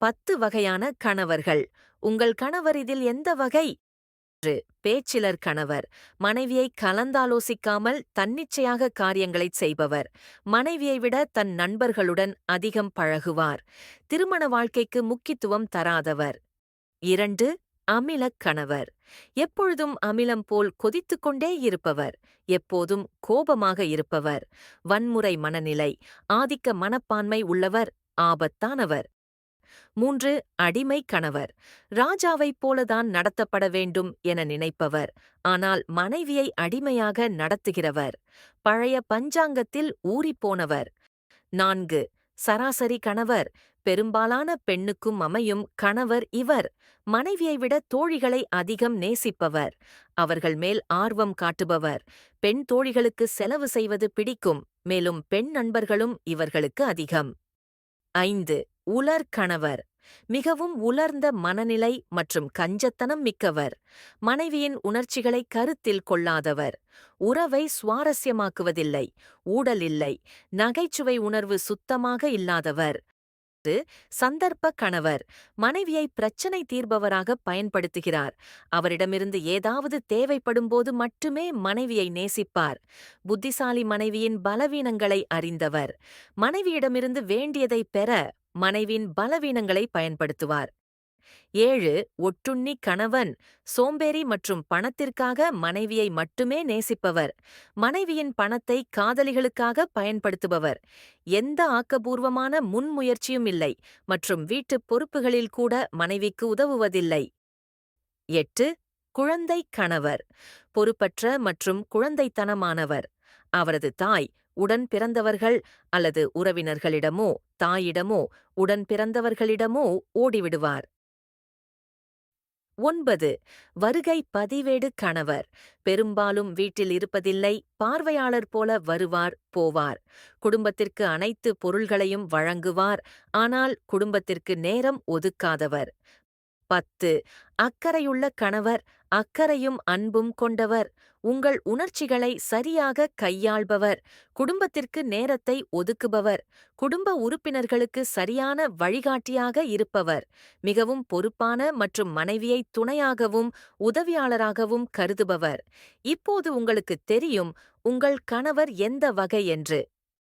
பத்து வகையான கணவர்கள். உங்கள் கணவர் இதில் எந்த வகை? பேச்சிலர் கணவர். மனைவியை கலந்தாலோசிக்காமல் தன்னிச்சையாக காரியங்களைச் செய்பவர். மனைவியை விட தன் நண்பர்களுடன் அதிகம் பழகுவார். திருமண வாழ்க்கைக்கு முக்கியத்துவம் தராதவர். இரண்டு அமிலக் கணவர். எப்பொழுதும் அமிலம் போல் கொதித்துக்கொண்டே இருப்பவர். எப்போதும் கோபமாக இருப்பவர். வன்முறை மனநிலை. ஆதிக்க மனப்பான்மை உள்ளவர். ஆபத்தானவர். மூன்று அடிமை கணவர். ராஜாவைப் போலதான் நடத்தப்பட வேண்டும் என நினைப்பவர் ஆனால் மனைவியை அடிமையாக நடத்துகிறவர். பழைய பஞ்சாங்கத்தில் ஊறிப்போனவர் நான்கு சராசரி கணவர். பெரும்பாலான பெண்ணுக்கும் அமையும் கணவர் இவர். மனைவியை விட தோழிகளை அதிகம் நேசிப்பவர். அவர்கள் மேல் ஆர்வம் காட்டுபவர். பெண் தோழிகளுக்கு செலவு செய்வது பிடிக்கும் மேலும் பெண் நண்பர்களும் இவர்களுக்கு அதிகம். ஐந்து உலர் கணவர் மிகவும் உலர்ந்த மனநிலை மற்றும் கஞ்சத்தனம் மிக்கவர். மனைவியின் உணர்ச்சிகளை கருத்தில் கொள்ளாதவர். உறவை சுவாரஸ்யமாக்குவதில்லை. ஊடல் இல்லை நகைச்சுவை உணர்வு சுத்தமாக இல்லாதவர். சந்தர்ப்ப கணவர். மனைவியை பிரச்சனை தீர்பவராக பயன்படுத்துகிறார். அவரிடமிருந்து ஏதாவது தேவைப்படும்போது மட்டுமே மனைவியை நேசிப்பார். புத்திசாலி மனைவியின் பலவீனங்களை அறிந்தவர். மனைவியிடமிருந்து வேண்டியதை பெற மனைவின் பலவீனங்களை பயன்படுத்துவார். ஏழு ஒட்டுண்ணி கணவன் சோம்பேறி மற்றும் பணத்திற்காக மனைவியை மட்டுமே நேசிப்பவர். மனைவியின் பணத்தை காதலிகளுக்காக பயன்படுத்துபவர். எந்த ஆக்கபூர்வமான முன்முயற்சியும் இல்லை மற்றும் வீட்டுப் பொறுப்புகளில் கூட மனைவிக்கு உதவுவதில்லை. எட்டு குழந்தை கணவர் பொறுப்பற்ற மற்றும் குழந்தைத்தனமானவர். அவரது தாய் உடன் பிறந்தவர்கள் அல்லது உறவினர்களிடமோ தாயிடமோ உடன் பிறந்தவர்களிடமோ ஓடிவிடுவார். ஒன்பது. வருகை பதிவேடு கணவர். பெரும்பாலும் வீட்டில் இருப்பதில்லை பார்வையாளர் போல வருவார் போவார். குடும்பத்திற்கு அனைத்து பொருள்களையும் வழங்குவார் ஆனால் குடும்பத்திற்கு நேரம் ஒதுக்காதவர். பத்து. அக்கறையுள்ள கணவர் அக்கறையும் அன்பும் கொண்டவர். உங்கள் உணர்ச்சிகளை சரியாக கையாள்பவர். குடும்பத்திற்கு நேரத்தை ஒதுக்குபவர். குடும்ப உறுப்பினர்களுக்கு சரியான வழிகாட்டியாக இருப்பவர். மிகவும் பொறுப்பான மற்றும் மனைவியை துணையாகவும் உதவியாளராகவும் கருதுபவர். இப்போது உங்களுக்கு தெரியும் உங்கள் கணவர் எந்த வகை என்று